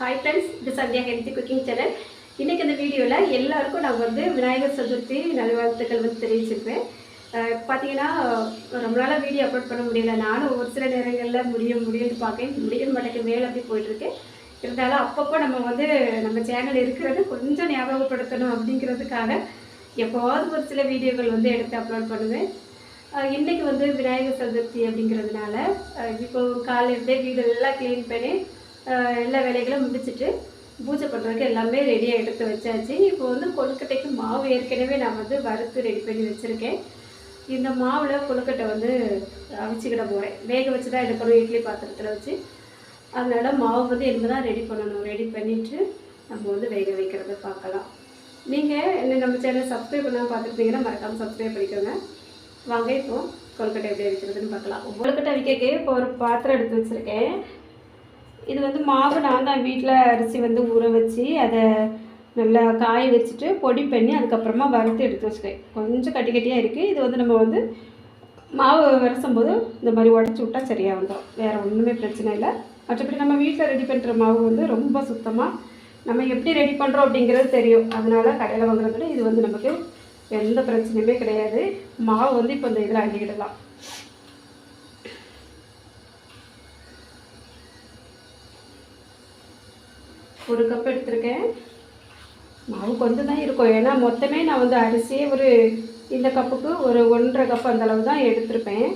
Hi friends இது Sandhya healthy cooking channel. இன்றைக்கி இந்த வீடியோவில் எல்லாருக்கும் நான் வந்து விநாயகர் சதுர்த்தி நல்வாழ்த்துக்கள் வந்து தெரிவிச்சிருப்பேன் பார்த்தீங்கன்னா ரொம்ப நாளாக வீடியோ அப்லோட் பண்ண முடியல. நானும் ஒரு சில நேரங்களில் முடியும் முடியும்னு பார்க்கேன் முடிய மாட்டேங்க மேலே அப்படி போயிட்டுருக்கு. இருந்தாலும் அப்பப்போ நம்ம வந்து நம்ம சேனல் இருக்கிறது கொஞ்சம் ஞாபகப்படுத்தணும் அப்படிங்கிறதுக்காக எப்போவாவது ஒரு சில வீடியோக்கள் வந்து எடுத்து அப்லோட் பண்ணுவேன். இன்றைக்கி இன்னைக்கு வந்து விநாயகர் சதுர்த்தி அப்படிங்கிறதுனால இப்போது இப்போ காலையிலே வீடு எல்லாம் க்ளீன் பண்ணி எல்லா வேலைகளும் முடிச்சுட்டு பூஜை பண்ணுறதுக்கு எல்லாமே ரெடியாக எடுத்து வச்சாச்சு. இப்போ வந்து கொழுக்கட்டைக்கு மாவு ஏற்கனவே நான் வந்து வறுத்து ரெடி பண்ணி வச்சுருக்கேன். இந்த மாவில் கொழுக்கட்டை வந்து அவிச்சுக்கிட போகிறேன் வேக வச்சு தான் எடுக்கணும் இட்லி பாத்திரத்தில் வச்சு. அதனால் மாவு வந்து இனிமேல் தான் ரெடி பண்ணணும் ரெடி பண்ணிவிட்டு நம்ம வந்து வேக வைக்கிறத பார்க்கலாம். நீங்கள் என்ன நம்ம சேனல் சப்ஸ்கிரைப் பண்ணாமல் பார்த்துருப்பீங்கன்னா மறக்காமல் சப்ஸ்கிரைப் பண்ணிக்கோங்க. வாங்க இப்போ கொழுக்கட்டை எப்படி வைக்கிறதுன்னு பார்க்கலாம். கொழுக்கட்டை வைக்க இப்போ ஒரு பாத்திரம் எடுத்து வச்சுருக்கேன். இது வந்து மாவு நான் தான் வீட்டில் அரிசி வந்து ஊற வச்சு அதை நல்லா காய வச்சுட்டு பொடி பண்ணி அதுக்கப்புறமா வறுத்து எடுத்து வச்சுக்கேன் கொஞ்சம் கட்டி கட்டியாக இருக்குது இது வந்து நம்ம வந்து மாவு வரைசும் போது இந்த மாதிரி உடச்சி விட்டா சரியாக வந்துடும் வேறு ஒன்றுமே பிரச்சனை இல்லை. மற்றபடி நம்ம வீட்டில் ரெடி பண்ணுற மாவு வந்து ரொம்ப சுத்தமாக நம்ம எப்படி ரெடி பண்ணுறோம் அப்படிங்கிறது தெரியும். அதனால் கடையில் வாங்குறத விட இது வந்து நமக்கு எந்த பிரச்சனையுமே கிடையாது. மாவு வந்து இப்போ இந்த இதில் அள்ளிக்கிடலாம். ஒரு கப் எடுத்திருக்கேன். மாவு கொஞ்சம் தான் இருக்கும். ஏன்னா மொத்தமே நான் வந்து அரிசியே ஒரு இந்த கப்புக்கு ஒரு ஒன்றரை கப் அந்தளவு தான் எடுத்திருப்பேன்.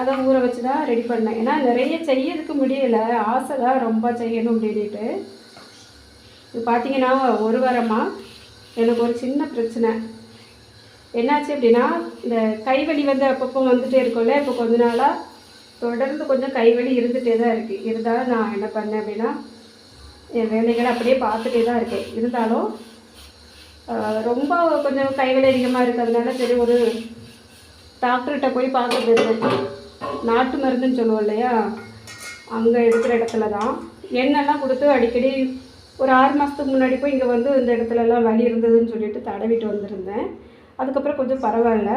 அதை ஊற வச்சு தான் ரெடி பண்ணேன். ஏன்னா நிறைய செய்யறதுக்கு முடியலை. ஆசை தான் ரொம்ப செய்யணும் அப்படின்ட்டு இது பார்த்தீங்கன்னா ஒரு வாரமாக எனக்கு ஒரு சின்ன பிரச்சனை. என்னாச்சு அப்படின்னா இந்த கைவலி வந்து அப்பப்போ வந்துகிட்டே இருக்கும்ல. இப்போ கொஞ்ச நாளாக தொடர்ந்து கொஞ்சம் கைவலி இருந்துகிட்டே தான் இருக்குது இருந்தாலும் நான் என்ன பண்ணேன் அப்படின்னா என் வேலைகளை அப்படியே பார்த்துட்டே தான் இருக்கேன். இருந்தாலும் ரொம்ப கொஞ்சம் கைவலி அதிகமாக இருக்கிறதுனால சரி ஒரு டாக்டர்கிட்ட போய் பார்த்துட்டு நாட்டு மருந்துன்னு சொல்லுவோம் இல்லையா? அங்கே இருக்கிற இடத்துல தான். எண்ணெய்லாம் கொடுத்து அடிக்கடி ஒரு ஆறு மாதத்துக்கு முன்னாடி போய் இங்கே வந்து இந்த இடத்துலலாம் வலி இருந்ததுன்னு சொல்லிட்டு தடவிட்டு வந்திருந்தேன். அதுக்கப்புறம் கொஞ்சம் பரவாயில்ல.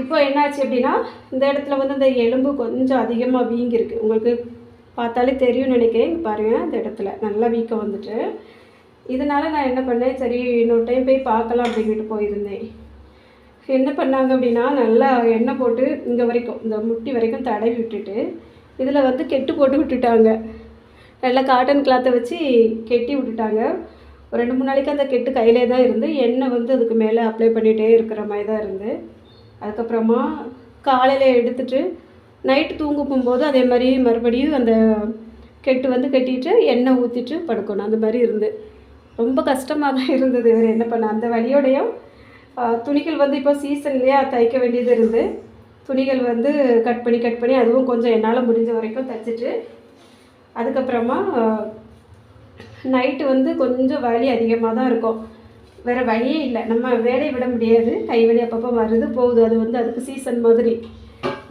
இப்போ என்னாச்சு அப்படின்னா இந்த இடத்துல வந்து இந்த எலும்பு கொஞ்சம் அதிகமாக வீங்கியிருக்கு. உங்களுக்கு பார்த்தாலே தெரியும் நினைக்கிறேன். பாருங்கள் பாருங்க இந்த இடத்துல. நல்லா வீக்கம் வந்துட்டு. இதனால நான் என்ன பண்ணேன்? சரி இன்னொரு டைம் போய் பார்க்கலாம் அப்படின்ட்டு போயிருந்தேன். என்ன பண்ணாங்க அப்படின்னா நல்லா எண்ணெய் போட்டு இங்கே வரைக்கும் இந்த முட்டி வரைக்கும் தடவி விட்டுட்டு இதில் வந்து கெட்டு போட்டு விட்டுட்டாங்க. நல்லா காட்டன் கிளாத்தை வச்சு கெட்டி விட்டுட்டாங்க. ஒரு ரெண்டு மூணு நாளைக்கு அந்த கெட்டு கையிலே தான் இருந்து எண்ணெய் வந்து அதுக்கு மேலே அப்ளை பண்ணிகிட்டே இருக்கிற மாதிரி தான் இருந்து. அதுக்கப்புறமா காலையில் எடுத்துகிட்டு நைட்டு தூங்க போகும்போது அதே மாதிரி மறுபடியும் அந்த கெட்டு வந்து கட்டிட்டு எண்ணெய் ஊற்றிட்டு படுக்கணும். அந்த மாதிரி இருந்து. ரொம்ப கஷ்டமாக தான் இருந்தது இவர் என்ன பண்ண அந்த வழியோடையும் துணிகள் வந்து இப்போ சீசன்லேயே தைக்க வேண்டியது இருந்து. துணிகள் வந்து கட் பண்ணி கட் பண்ணி அதுவும் கொஞ்சம் என்னால் முடிஞ்ச வரைக்கும் தைச்சிட்டு அதுக்கப்புறமா நைட்டு வந்து கொஞ்சம் வலி அதிகமாக தான் இருக்கும். வேறு வழியே இல்லை. நம்ம வேலையை விட முடியாது. கை வலி அப்பப்போ வருது போகுது. அது வந்து அதுக்கு சீசன் மாதிரி.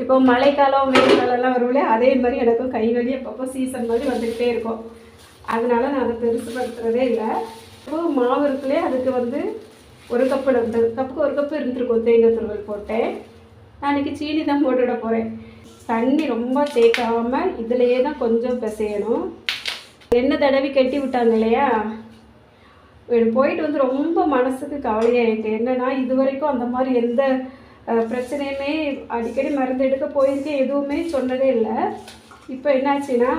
இப்போ மழைக்காலம் வெயில் காலம்லாம் வரும்ல அதே மாதிரி எனக்கும் கை வலி அப்பப்போ சீசன் மாதிரி வந்துக்கிட்டே இருக்கும். அதனால நான் அதை பெருசுப்படுத்துறதே இல்லை. இப்போ மாவு இருக்குல்லையே அதுக்கு வந்து ஒரு கப்பு இருந்தது கப்புக்கு ஒரு கப்பு இருந்திருக்கும் தேங்காய் துருவல் போட்டேன் நான் இன்றைக்கி சீனி தான் போட்டுவிட போகிறேன் தண்ணி ரொம்ப தேக்காமல் இதுலையே தான் கொஞ்சம் பிசையணும். எண்ணெய் தடவி கட்டி விட்டாங்க இல்லையா? போயிட்டு வந்து ரொம்ப மனசுக்கு கவலையாக இருக்குது என்னென்னா இது வரைக்கும் அந்த மாதிரி எந்த பிரச்சனையுமே அடிக்கடி மருந்து எடுக்க போயிருக்கேன் எதுவுமே சொன்னதே இல்லை. இப்போ என்னாச்சுன்னா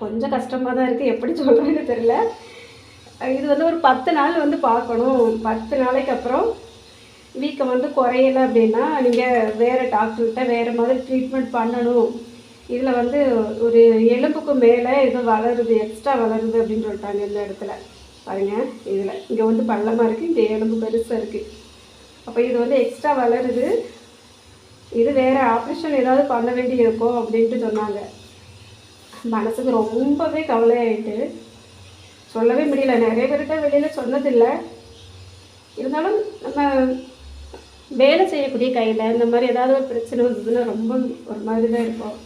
கொஞ்சம் கஷ்டமாக தான் இருக்குது எப்படி சொல்கிறேன்னு தெரில இது வந்து ஒரு பத்து நாள் வந்து பார்க்கணும். பத்து நாளைக்கு அப்புறம் வீக்கம் வந்து குறையலை அப்படின்னா நீங்கள் வேறு டாக்டர்கிட்ட வேறு மாதிரி ட்ரீட்மெண்ட் பண்ணணும். இதில் வந்து ஒரு எலும்புக்கு மேலே ஏதோ வளருது எக்ஸ்ட்ரா வளருது அப்படின்னு சொல்லிட்டாங்க இந்த இடத்துல. பாருங்கள் இதில் இங்கே வந்து பள்ளமாக இருக்குது இங்கே எலும்பு பெருசாக இருக்குது அப்போ இது வந்து எக்ஸ்ட்ரா வளருது. இது வேறு ஆப்ரேஷன் ஏதாவது பண்ண வேண்டி இருக்கும் அப்படின்ட்டு சொன்னாங்க. மனசுக்கு ரொம்பவே கவலையாயிட்டு. சொல்லவே முடியல. நிறைய பேர்கிட்ட வெளியில் சொன்னதில்லை. இருந்தாலும் நம்ம வேலை செய்யக்கூடிய கையில் இந்த மாதிரி ஏதாவது ஒரு பிரச்சனை வந்ததுன்னா ரொம்ப ஒரு மாதிரி தான் இருக்கும்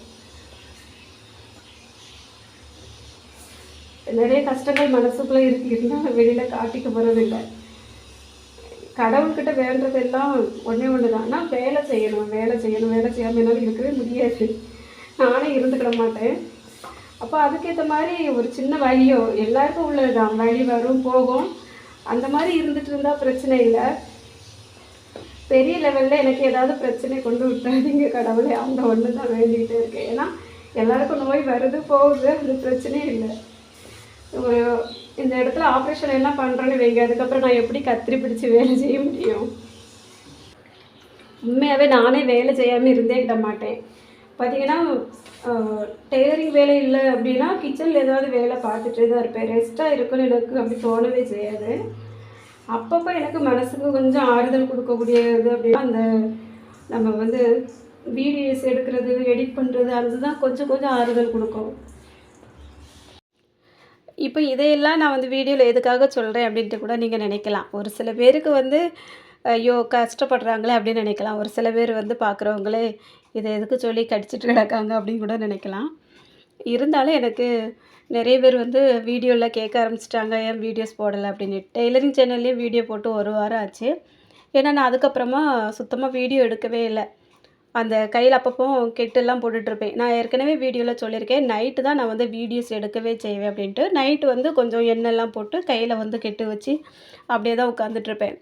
நிறைய கஷ்டங்கள் மனசுக்குள்ளே இருக்கு. இருந்தாலும் வெளியில் காட்டிக்க போகிறதில்லை கடவுள்கிட்ட வேண்டதெல்லாம் ஒன்றே ஒன்று தான் ஆனால் வேலை செய்யணும் வேலை செய்யணும் வேலை செய்யாமல் என்னால் இருக்கவே முடியாது. நானே இருந்துக்கிட மாட்டேன். அப்போ அதுக்கேற்ற மாதிரி ஒரு சின்ன வழியோ எல்லாருக்கும் உள்ளது தான் வழி வரும் போகும். அந்த மாதிரி இருந்துட்டு இருந்தால் பிரச்சனை இல்லை. பெரிய லெவலில் எனக்கு ஏதாவது பிரச்சனை கொண்டு விட்டாதீங்க கடவுளே. அந்த ஒன்று தான் வேண்டிகிட்டே இருக்கேன் ஏன்னா எல்லாருக்கும் நோய் வருது போகுது. அது பிரச்சனையே இல்லை. ஒரு இந்த இடத்துல ஆப்ரேஷன் எல்லாம் பண்ணுறேன்னு வைங்க. அதுக்கப்புறம் நான் எப்படி கத்திரி பிடிச்சி வேலை செய்ய முடியும்? உண்மையாகவே நானே வேலை செய்யாமல் இருந்தே கிட மாட்டேன். பார்த்தீங்கன்னா டெய்லரிங் வேலை இல்லை அப்படின்னா கிச்சனில் ஏதாவது வேலை பார்த்துட்டே தான் இருப்பேன். ரெஸ்ட்டாக இருக்குன்னு எனக்கு அப்படி தோணவே செய்யாது. அப்பப்போ எனக்கு மனசுக்கு கொஞ்சம் ஆறுதல் கொடுக்கக்கூடிய இது அப்படின்னா அந்த நம்ம வந்து வீடியோஸ் எடுக்கிறது எடிட் பண்ணுறது அதுதான் கொஞ்சம் கொஞ்சம் ஆறுதல் கொடுக்கும். இப்போ இதையெல்லாம் நான் வந்து வீடியோவில் எதுக்காக சொல்கிறேன் அப்படின்ட்டு கூட நீங்கள் நினைக்கலாம். ஒரு சில பேருக்கு வந்து ஐயோ கஷ்டப்படுறாங்களே அப்படின்னு நினைக்கலாம். ஒரு சில பேர் வந்து பார்க்குறவங்களே இதை எதுக்கு சொல்லி கடிச்சிட்டு கிடக்காங்க அப்படின்னு கூட நினைக்கலாம். இருந்தாலும் எனக்கு நிறைய பேர் வந்து வீடியோவில் கேட்க ஆரம்பிச்சிட்டாங்க ஏன் வீடியோஸ் போடலை அப்படின்னு. டெய்லரிங் சேனல்லேயே வீடியோ போட்டு ஒரு வாரம் ஆச்சு. ஏன்னா நான் அதுக்கப்புறமா சுத்தமாக வீடியோ எடுக்கவே இல்லை. அந்த கையில் அப்பப்போ கெட்டெல்லாம் போட்டுட்ருப்பேன் நான் ஏற்கனவே வீடியோவில் சொல்லியிருக்கேன். நைட்டு தான் நான் வந்து வீடியோஸ் எடுக்கவே செய்வேன் அப்படின்ட்டு. நைட்டு வந்து கொஞ்சம் எண்ணெய்லாம் போட்டு கையில் வந்து கெட்டு வச்சு அப்படியே தான் உட்காந்துட்ருப்பேன்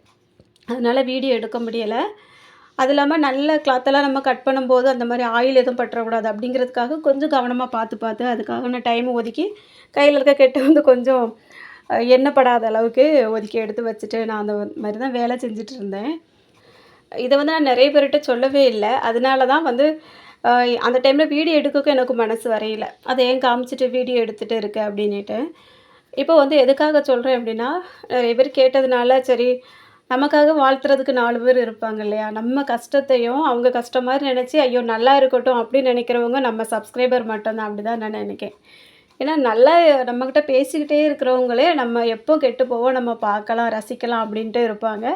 அதனால் வீடியோ எடுக்க முடியலை. அது இல்லாமல் நல்ல கிளாத்தெல்லாம் நம்ம கட் பண்ணும்போது அந்த மாதிரி ஆயில் எதுவும் பற்றக்கூடாது அப்படிங்கிறதுக்காக கொஞ்சம் கவனமாக பார்த்து பார்த்து அதுக்காக நான் டைம் ஒதுக்கி கையில் இருக்க கெட்டு வந்து கொஞ்சம் எண்ணெய் படாத அளவுக்கு ஒதுக்கி எடுத்து வச்சுட்டு நான் அந்த மாதிரி தான் வேலை செஞ்சுட்டு இருந்தேன். இதை வந்து நான் நிறைய பேர்கிட்ட சொல்லவே இல்லை. அதனால தான் வந்து அந்த டைமில் வீடியோ எடுக்க எனக்கு மனசு வரையில. அதை ஏன் காமிச்சிட்டு வீடியோ எடுத்துகிட்டு இருக்கு அப்படின்ட்டு இப்போ வந்து எதுக்காக சொல்கிறேன் அப்படின்னா நிறைய பேர் கேட்டதுனால சரி நமக்காக வாழ்த்துறதுக்கு நாலு பேர் இருப்பாங்க இல்லையா? நம்ம கஷ்டத்தையும் அவங்க கஷ்டம் மாதிரி நினச்சி ஐயோ நல்லா இருக்கட்டும் அப்படின்னு நினைக்கிறவங்க நம்ம சப்ஸ்கிரைபர் மட்டும்தான் அப்படி தான் நான் நினைக்கிறேன். ஏன்னா நல்லா நம்மக்கிட்ட பேசிக்கிட்டே இருக்கிறவங்களே நம்ம எப்போ கெட்டு போவோம் நம்ம பார்க்கலாம் ரசிக்கலாம் அப்படின்ட்டு இருப்பாங்க.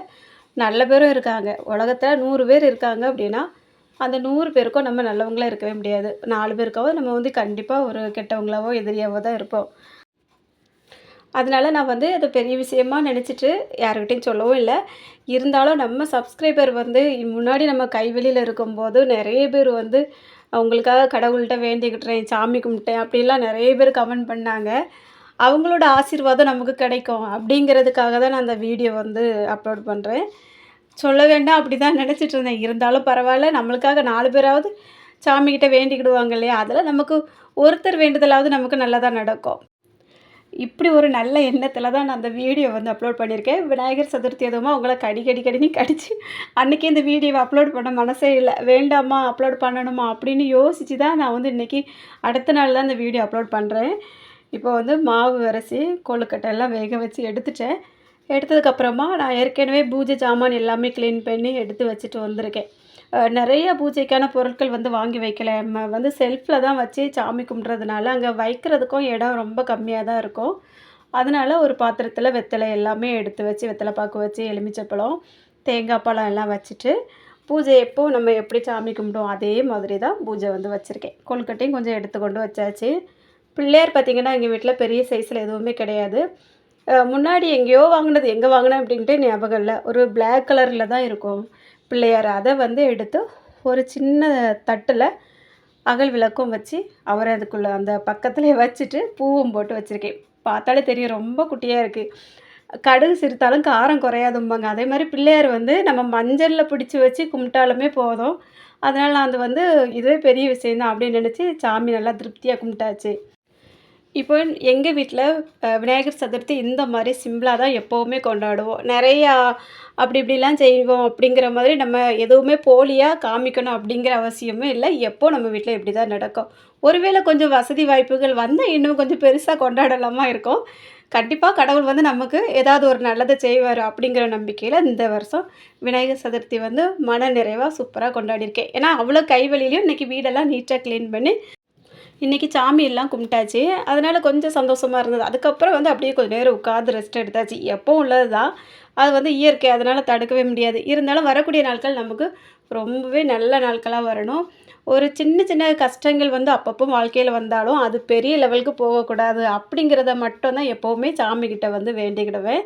நல்ல பேரும் இருக்காங்க. உலகத்தில் நூறு பேர் இருக்காங்க அப்படின்னா அந்த நூறு பேருக்கும் நம்ம நல்லவங்களாக இருக்கவே முடியாது. நாலு பேருக்காவது நம்ம வந்து கண்டிப்பாக ஒரு கெட்டவங்களாவோ எதிரியாவோ தான் இருப்போம். அதனால் நான் வந்து அது பெரிய விஷயமா நினச்சிட்டு யாருக்கிட்டையும் சொல்லவும் இல்லை. இருந்தாலும் நம்ம சப்ஸ்கிரைபர் வந்து முன்னாடி நம்ம கைவெளியில் இருக்கும்போது நிறைய பேர் வந்து அவங்களுக்காக கடவுள்கிட்ட வேண்டிக்கிட்டுறேன் சாமி கும்பிட்டேன் அப்படிலாம் நிறைய பேர் கமெண்ட் பண்ணாங்க. அவங்களோட ஆசீர்வாதம் நமக்கு கிடைக்கும் அப்படிங்கிறதுக்காக தான் நான் அந்த வீடியோ வந்து அப்லோட் பண்ணுறேன் சொல்ல வேண்டாம் அப்படி தான் நினச்சிட்டு இருந்தேன். இருந்தாலும் பரவாயில்ல நம்மளுக்காக நாலு பேராவது சாமிக்கிட்ட வேண்டிக்கிடுவாங்க இல்லையா? அதில் நமக்கு ஒருத்தர் வேண்டுதலாவது நமக்கு நல்லதாக நடக்கும். இப்படி ஒரு நல்ல எண்ணத்தில் தான் நான் அந்த வீடியோ வந்து அப்லோட் பண்ணியிருக்கேன். விநாயகர் சதுர்த்தி எதுவுமா உங்களை கடி கடி கடினு கடிச்சு அன்றைக்கி இந்த வீடியோவை அப்லோட் பண்ண மனசே இல்லை. வேண்டாமா அப்லோட் பண்ணணுமா அப்படின்னு யோசித்து தான் நான் வந்து இன்றைக்கி அடுத்த நாள் தான் இந்த வீடியோ அப்லோட் பண்ணுறேன் இப்போ வந்து மாவு அரைச்சி கொழுக்கட்டை எல்லாம் வேக வச்சு எடுத்துட்டேன். எடுத்ததுக்கப்புறமா நான் ஏற்கனவே பூஜை சாமான் எல்லாமே க்ளீன் பண்ணி எடுத்து வச்சுட்டு வந்திருக்கேன். நிறைய பூஜைக்கான பொருட்கள் வந்து வாங்கி வைக்கல. நம்ம வந்து செல்ஃபில் தான் வச்சு சாமி கும்பிட்றதுனால அங்கே வைக்கிறதுக்கும் இடம் ரொம்ப கம்மியாக தான் இருக்கும். அதனால் ஒரு பாத்திரத்தில் வெத்தலை எல்லாமே எடுத்து வச்சு வெத்தலை பாக்கு வச்சு எலுமிச்சப்பழம் தேங்காய் பழம் எல்லாம் வச்சுட்டு பூஜை எப்போ நம்ம எப்படி சாமி கும்பிடுவோம் அதே மாதிரி தான் பூஜை வந்து வச்சுருக்கேன். கொழுக்கட்டையும் கொஞ்சம் எடுத்து கொண்டு வச்சாச்சு. பிள்ளையார் பார்த்திங்கன்னா எங்கள் வீட்டில் பெரிய சைஸில் எதுவுமே கிடையாது. முன்னாடி எங்கேயோ வாங்கினது எங்கே வாங்கினேன் அப்படின்ட்டு ஞாபகம் இல்லை. ஒரு பிளாக் கலரில் தான் இருக்கும் பிள்ளையார். அதை வந்து எடுத்து ஒரு சின்ன தட்டில் அகல் விளக்கும் வச்சு அவரை அதுக்குள்ளே அந்த பக்கத்துலேயே வச்சுட்டு பூவும் போட்டு வச்சுருக்கேன். பார்த்தாலே தெரியும் ரொம்ப குட்டியாக இருக்குது கடுகு சிரித்தாலும் காரம் குறையாதும்பாங்க. அதே மாதிரி பிள்ளையார் வந்து நம்ம மஞ்சளில் பிடிச்சி வச்சு கும்பிட்டாலுமே போதும். அதனால் நான் அது வந்து இதுவே பெரிய விஷயந்தான் அப்படின்னு நினச்சி சாமி நல்லா திருப்தியாக கும்பிட்டாச்சு. இப்போ எங்கள் வீட்டில் விநாயகர் சதுர்த்தி இந்த மாதிரி சிம்பிளாக தான் எப்போவுமே கொண்டாடுவோம். நிறையா அப்படி இப்படிலாம் செய்வோம் அப்படிங்கிற மாதிரி நம்ம எதுவுமே போலியாக காமிக்கணும் அப்படிங்கிற அவசியமே இல்லை. எப்போ நம்ம வீட்டில் இப்படி தான் நடக்கும். ஒருவேளை கொஞ்சம் வசதி வாய்ப்புகள் வந்தால் இன்னும் கொஞ்சம் பெருசாக கொண்டாடலாமா இருக்கும். கண்டிப்பாக கடவுள் வந்து நமக்கு ஏதாவது ஒரு நல்லதை செய்வார் அப்படிங்கிற நம்பிக்கையில் இந்த வருஷம் விநாயகர் சதுர்த்தி வந்து மன நிறைவாக சூப்பராக கொண்டாடியிருக்கேன். ஏன்னா அவ்வளோ கைவழிலையும் இன்றைக்கி வீடெல்லாம் நீட்டாக க்ளீன் பண்ணி இன்றைக்கி சாமி எல்லாம் கும்பிட்டாச்சு. அதனால் கொஞ்சம் சந்தோஷமாக இருந்தது. அதுக்கப்புறம் வந்து அப்படியே கொஞ்சம் நேரம் உட்காந்து ரெஸ்ட் எடுத்தாச்சு. எப்போவும் உள்ளது தான் அது வந்து இயற்கை. அதனால் தடுக்கவே முடியாது. இருந்தாலும் வரக்கூடிய நாட்கள் நமக்கு ரொம்பவே நல்ல நாட்களாக வரணும். ஒரு சின்ன சின்ன கஷ்டங்கள் வந்து அப்பப்போ வாழ்க்கையில் வந்தாலும் அது பெரிய லெவலுக்கு போகக்கூடாது. அப்படிங்கிறத மட்டும்தான் எப்போவுமே சாமிக்கிட்ட வந்து வேண்டிக்கிடுவேன்.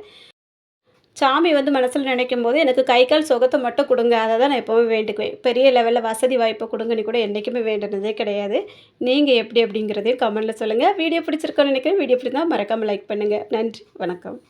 சாமி வந்து மனசில் நினைக்கும் போது எனக்கு கை கால் சுகத்தை மட்டும் கொடுங்க. அதை தான் நான் எப்போவுமே வேண்டிக்குவேன். பெரிய லெவலில் வசதி வாய்ப்பை கொடுங்கன்னு கூட என்றைக்குமே வேண்டுனதே கிடையாது. நீங்கள் எப்படி அப்படிங்கிறதையும் கமெண்ட்டில் சொல்லுங்கள் வீடியோ பிடிச்சிருக்கோன்னு நினைக்கிறேன். வீடியோ பிடிச்சா மறக்காமல் லைக் பண்ணுங்கள் நன்றி. வணக்கம்.